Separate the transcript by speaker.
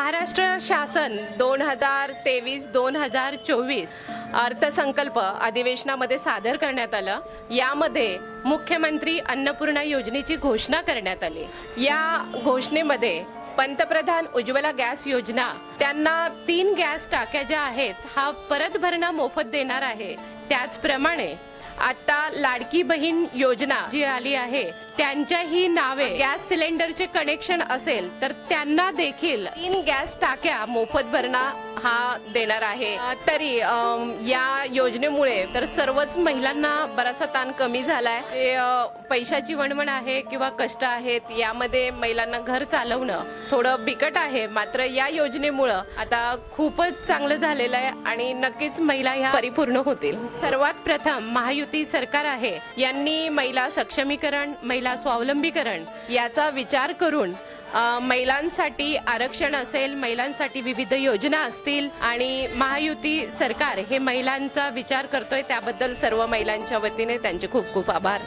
Speaker 1: महाराष्ट्र शासन दोन हजार तेवीस दोन हजार चोवीस अर्थसंकल्प अधिवेशनामध्ये सादर करण्यात आलं. यामध्ये मुख्यमंत्री अन्नपूर्णा योजनेची घोषणा करण्यात आली. या घोषणेमध्ये पंतप्रधान उज्ज्वला गॅस योजना त्यांना तीन गॅस टाक्या ज्या आहेत हा परत भरणा मोफत देणार आहे. त्याचप्रमाणे आता लाडकी बहीण योजना जी आली आहे त्यांच्याही नावे गॅस सिलेंडरचे कनेक्शन असेल तर त्यांना देखील तीन गॅस टाक्या मोफत भरणा हा देणार आहे. तरी या योजनेमुळे तर सर्वच महिलांना बराचसा ताण कमी झालाय. ते, पैशाची वणवण आहे किंवा कष्ट आहेत यामध्ये महिलांना घर चालवणं थोडं बिकट आहे. मात्र या योजनेमुळं आता खूपच चांगलं झालेलं आहे आणि नक्कीच महिला ह्या परिपूर्ण होतील. सर्वात प्रथम महायुती सरकार आहे यांनी महिला सक्षमीकरण महिला स्वावलंबीकरण याचा विचार करून महिलांसाठी आरक्षण असेल महिलांसाठी विविध योजना असतील आणि महायुती सरकार हे महिलांचा विचार करतोय त्याबद्दल सर्व महिलांच्या वतीने त्यांचे खूप खूप आभार.